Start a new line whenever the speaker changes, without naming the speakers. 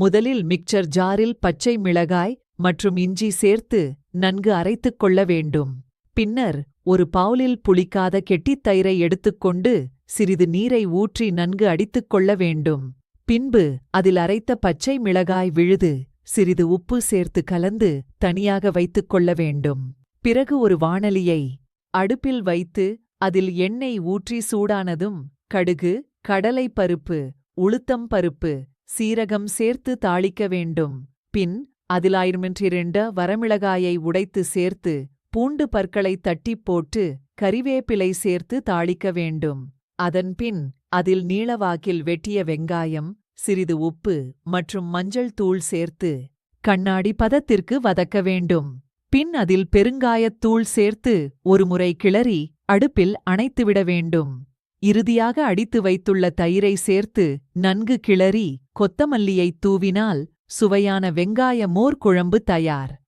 முதலில் மிக்சர் ஜாரில் பச்சை மிளகாய் மற்றும் இஞ்சி சேர்த்து நன்கு அரைத்துக் கொள்ள வேண்டும். பின்னர் ஒரு பவுலில் புளிக்காத கெட்டித் தயிரை எடுத்துக்கொண்டு சிறிது நீரை ஊற்றி நன்கு அடித்துக் கொள்ள வேண்டும். பின்பு அதில் அரைத்த பச்சை மிளகாய் விழுது சிறிது உப்பு சேர்த்து கலந்து தனியாக வைத்துக் கொள்ள வேண்டும். பிறகு ஒரு வாணலியை அடுப்பில் வைத்து அதில் எண்ணெய் ஊற்றி சூடானதும் கடுகு கடலை பருப்பு உளுத்தம் பருப்பு சீரகம் சேர்த்து தாளிக்க வேண்டும். பின் அதில் ஆயிரமின்றிரண்ட வரமிளகாயை உடைத்து சேர்த்து பூண்டு பற்களை தட்டிப் போட்டு கறிவேப்பிலை சேர்த்து தாளிக்க வேண்டும். அதன்பின் அதில் நீளவாக்கில் வெட்டிய வெங்காயம் சிறிது உப்பு மற்றும் மஞ்சள் தூள் சேர்த்து கண்ணாடி பதத்திற்கு வதக்க வேண்டும். பின் அதில் பெருங்காயத் தூள் சேர்த்து ஒருமுறை கிளறி அடுப்பில் அணைத்துவிட வேண்டும். இறுதியாக அடித்து வைத்துள்ள தயிரை சேர்த்து நன்கு கிளறி கொத்தமல்லியைத் தூவினால் சுவையான வெங்காய மோர் குழம்பு தயார்.